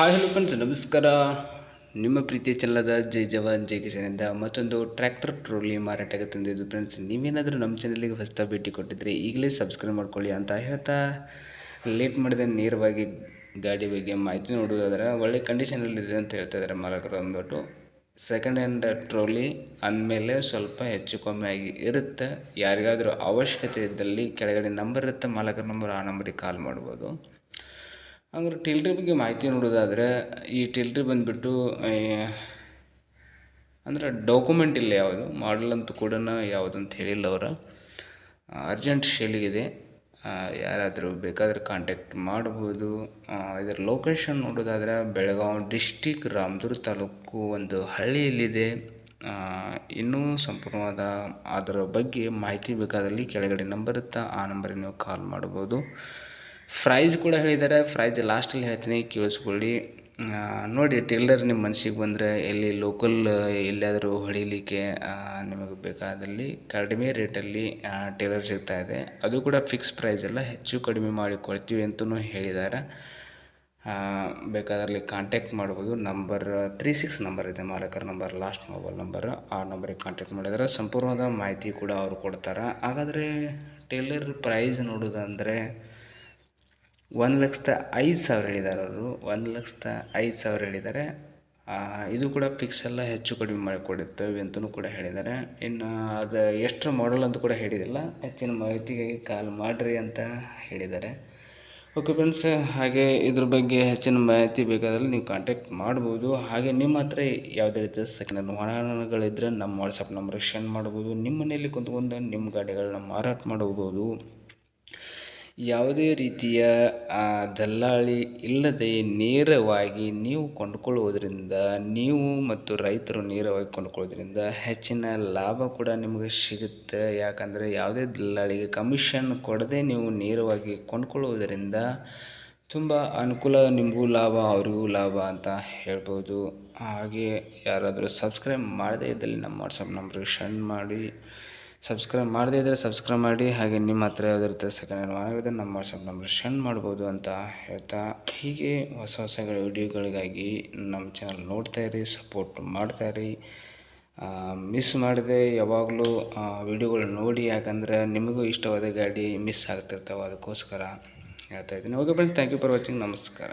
Hi hello friends, ನಮಸ್ಕಾರ. ನಿಮ್ಮ ಪ್ರೀತಿಯ ಚೆಲ್ಲದ ಜೈ ಜವಾನ್, ಜೈ ಕಿಸನಿಂದ ಮತ್ತೊಂದು ಟ್ರ್ಯಾಕ್ಟರ್ ಟ್ರೋಲಿ ಮಾರಾಟಕ್ಕೆ ತಂದಿದ್ದು ಫ್ರೆಂಡ್ಸ್, ನೀವೇನಾದರೂ ನಮ್ಮ ಚಾನಲಿಗೆ ಹೊಸ್ತಾ ಭೇಟಿ ಕೊಟ್ಟಿದ್ರೆ ಈಗಲೇ ಸಬ್ಸ್ಕ್ರೈಬ್ ಮಾಡ್ಕೊಳ್ಳಿ ಅಂತ ಹೇಳ್ತಾ ಲೇಟ್ ಮಾಡಿದ ನೇರವಾಗಿ ಗಾಡಿ ಬಗ್ಗೆ ಮಾಹಿತಿ ನೋಡೋದಾದ್ರೆ ಒಳ್ಳೆ ಕಂಡೀಷನಲ್ಲಿದೆ ಅಂತ ಹೇಳ್ತಾ ಇದ್ದಾರೆ ಮಾಲಕರು ಅಂದ್ಬಿಟ್ಟು. ಸೆಕೆಂಡ್ ಹ್ಯಾಂಡ್ ಟ್ರೋಲಿ ಅಂದಮೇಲೆ ಸ್ವಲ್ಪ ಹೆಚ್ಚು ಕಮ್ಮಿ ಆಗಿ ಇರುತ್ತೆ. ಯಾರಿಗಾದರೂ ಅವಶ್ಯಕತೆ ಇದ್ದಲ್ಲಿ ಕೆಳಗಡೆ ನಂಬರ್ ಇರುತ್ತೆ ಮಾಲಕರ ನಂಬರ್ ಆ ನಂಬರಿಗೆ ಕಾಲ್ ಮಾಡ್ಬೋದು. ಹಂಗಾರೆ ಟಿಲ್ಟ್ರಿ ಬಗ್ಗೆ ಮಾಹಿತಿ ನೋಡೋದಾದರೆ, ಈ ಟಿಲ್ಟ್ರಿ ಬಂದುಬಿಟ್ಟು ಅಂದರೆ ಡಾಕ್ಯುಮೆಂಟ್ ಇಲ್ಲ ಯಾವುದು ಮಾಡಲ್ ಅಂತ ಕೂಡ ಅಂತ ಹೇಳಿಲ್ಲ ಅವರು. ಅರ್ಜೆಂಟ್ ಶೈಲಿಗಿದೆ. ಯಾರಾದರೂ ಬೇಕಾದರೆ ಕಾಂಟ್ಯಾಕ್ಟ್ ಮಾಡ್ಬೋದು. ಇದರ ಲೊಕೇಶನ್ ನೋಡೋದಾದರೆ ಬೆಳಗಾವಿ ಡಿಸ್ಟಿಕ್ ರಾಮದುರ್ಗ ತಾಲೂಕು ಒಂದು ಹಳ್ಳಿಯಲ್ಲಿದೆ. ಇನ್ನೂ ಸಂಪೂರ್ಣವಾದ ಅದರ ಬಗ್ಗೆ ಮಾಹಿತಿ ಬೇಕಾದಲ್ಲಿ ಕೆಳಗಡೆ ನಂಬರ್ ಇರುತ್ತೆ ಆ ನಂಬರಿಗೆ ನೀವು ಕಾಲ್ ಮಾಡ್ಬೋದು. ಪ್ರೈಸ್ ಕೂಡ ಹೇಳಿದ್ದಾರೆ ಪ್ರೈಸ್ ಲಾಸ್ಟಲ್ಲಿ ಹೇಳ್ತೀನಿ ಕೇಳಿಸ್ಕೊಳ್ಳಿ ನೋಡಿ ಟೇಲರ್ ನಿಮ್ಮ ಮನ್ಸಿಗೆ ಬಂದರೆ ಎಲ್ಲಿ ಲೋಕಲ್ ಎಲ್ಲಿಯಾದರೂ ಹೊಡಿಲಿಕ್ಕೆ ನಿಮಗೆ ಬೇಕಾದಲ್ಲಿ ಕಡಿಮೆ ರೇಟಲ್ಲಿ ಟೇಲರ್ ಸಿಗ್ತಾ ಇದೆ. ಅದು ಕೂಡ ಫಿಕ್ಸ್ ಪ್ರೈಸ್ ಎಲ್ಲ ಹೆಚ್ಚು ಕಡಿಮೆ ಮಾಡಿ ಕೊಡ್ತೀವಿ ಅಂತಲೂ ಹೇಳಿದ್ದಾರೆ ಬೇಕಾದಲ್ಲಿ ಕಾಂಟ್ಯಾಕ್ಟ್ ಮಾಡ್ಬೋದು. ನಂಬರ್ ತ್ರೀ ಸಿಕ್ಸ್ ನಂಬರ್ ಇದೆ, ಮಾಲಕರ ನಂಬರ್ ಲಾಸ್ಟ್ ಮೊಬೈಲ್ ನಂಬರ್ ಆ ನಂಬರಿಗೆ ಕಾಂಟ್ಯಾಕ್ಟ್ ಮಾಡಿದರೆ ಸಂಪೂರ್ಣವಾದ ಮಾಹಿತಿ ಕೂಡ ಅವರು ಕೊಡ್ತಾರೆ. ಹಾಗಾದರೆ ಟೇಲರ್ ಪ್ರೈಸ್ ನೋಡೋದಂದರೆ ಒಂದು ಲಕ್ಷದ ಐದು ಸಾವಿರ ಹೇಳಿದ್ದಾರೆ ಅವರು. ಒಂದು ಲಕ್ಷದ ಐದು ಸಾವಿರ ಹೇಳಿದ್ದಾರೆ ಇದು ಕೂಡ ಫಿಕ್ಸ್ ಎಲ್ಲ ಹೆಚ್ಚು ಕಡಿಮೆ ಮಾಡಿಕೊಡುತ್ತೇವೆ ಅಂತಲೂ ಕೂಡ ಹೇಳಿದ್ದಾರೆ ಇನ್ನು ಅದು ಎಷ್ಟರ ಮಾಡಲ್ ಅಂತ ಕೂಡ ಹೇಳಿದಿಲ್ಲ. ಹೆಚ್ಚಿನ ಮಾಹಿತಿಗಾಗಿ ಕಾಲ್ ಮಾಡಿರಿ ಅಂತ ಹೇಳಿದ್ದಾರೆ ಓಕೆ ಫ್ರೆಂಡ್ಸ್ ಹಾಗೆ ಇದ್ರ ಬಗ್ಗೆ ಹೆಚ್ಚಿನ ಮಾಹಿತಿ ಬೇಕಾದಲ್ಲಿ ನೀವು ಕಾಂಟ್ಯಾಕ್ಟ್ ಮಾಡ್ಬೋದು. ಹಾಗೆ ನಿಮ್ಮ ಹತ್ರ ಯಾವುದೇ ರೀತಿಯ ಸೆಕೆಂಡ್ ವಾಹನಗಳಿದ್ದರೆ ನಮ್ಮ ವಾಟ್ಸಪ್ ನಂಬರ್ಗೆ ಸೆಂಡ್ ಮಾಡ್ಬೋದು. ನಿಮ್ಮ ಮನೆಯಲ್ಲಿ ಕುಂತ್ಕೊಂಡು ನಿಮ್ಮ ಗಾಡಿಗಳನ್ನ ಮಾರಾಟ ಮಾಡಬಹುದು ಯಾವುದೇ ರೀತಿಯ ದಲ್ಲಾಳಿ ಇಲ್ಲದೆ ನೇರವಾಗಿ ನೀವು ಕೊಂಡುಕೊಳ್ಳುವುದರಿಂದ, ನೀವು ಮತ್ತು ರೈತರು ನೇರವಾಗಿ ಕೊಂಡ್ಕೊಳ್ಳೋದ್ರಿಂದ ಹೆಚ್ಚಿನ ಲಾಭ ಕೂಡ ನಿಮಗೆ ಸಿಗುತ್ತೆ. ಯಾಕಂದರೆ ಯಾವುದೇ ದಲ್ಲಾಳಿಗೆ ಕಮಿಷನ್ ಕೊಡದೆ ನೀವು ನೇರವಾಗಿ ಕೊಂಡುಕೊಳ್ಳುವುದರಿಂದ ತುಂಬ ಅನುಕೂಲ ನಿಮಗೂ ಲಾಭ, ಅವರಿಗೂ ಲಾಭ ಅಂತ ಹೇಳ್ಬೋದು. ಹಾಗೆ ಯಾರಾದರೂ ಸಬ್ಸ್ಕ್ರೈಬ್ ಮಾಡದೇ ಇದ್ದಲ್ಲಿ ನಮ್ಮ ವಾಟ್ಸಪ್ ನಂಬರ್ಗೆ ಸೆಂಡ್ ಮಾಡಿ. ಸಬ್ಸ್ಕ್ರೈಬ್ ಮಾಡದೇ ಇದ್ದರೆ ಸಬ್ಸ್ಕ್ರೈಬ್ ಮಾಡಿ. ಹಾಗೆ ನಿಮ್ಮ ಹತ್ರ ಯಾವುದಿರುತ್ತೆ ಸೆಕೆಂಡ್ ಹ್ಯಾಂಡ್ ವಾಹನಗಳಿದ್ರೆ ನಮ್ಮ ವಾಟ್ಸಪ್ ನಂಬರ್ ಸೆಂಡ್ ಮಾಡ್ಬೋದು ಅಂತ ಹೇಳ್ತಾ ಹೀಗೆ ಹೊಸ ಹೊಸ ವಿಡಿಯೋಗಳಿಗಾಗಿ ನಮ್ಮ ಚಾನಲ್ ನೋಡ್ತಾ ಇರಿ ಸಪೋರ್ಟ್ ಮಾಡ್ತಾ ಇರಿ. ಮಿಸ್ ಮಾಡಿದೆ ಯಾವಾಗಲೂ ವಿಡಿಯೋಗಳು ನೋಡಿ, ಯಾಕಂದರೆ ನಿಮಗೂ ಇಷ್ಟವಾದ ಗಾಡಿ ಮಿಸ್ ಆಗ್ತಿರ್ತಾವೆ, ಅದಕ್ಕೋಸ್ಕರ ಹೇಳ್ತಾ ಇದ್ದೀನಿ. Okay friends thank you for watching ನಮಸ್ಕಾರ.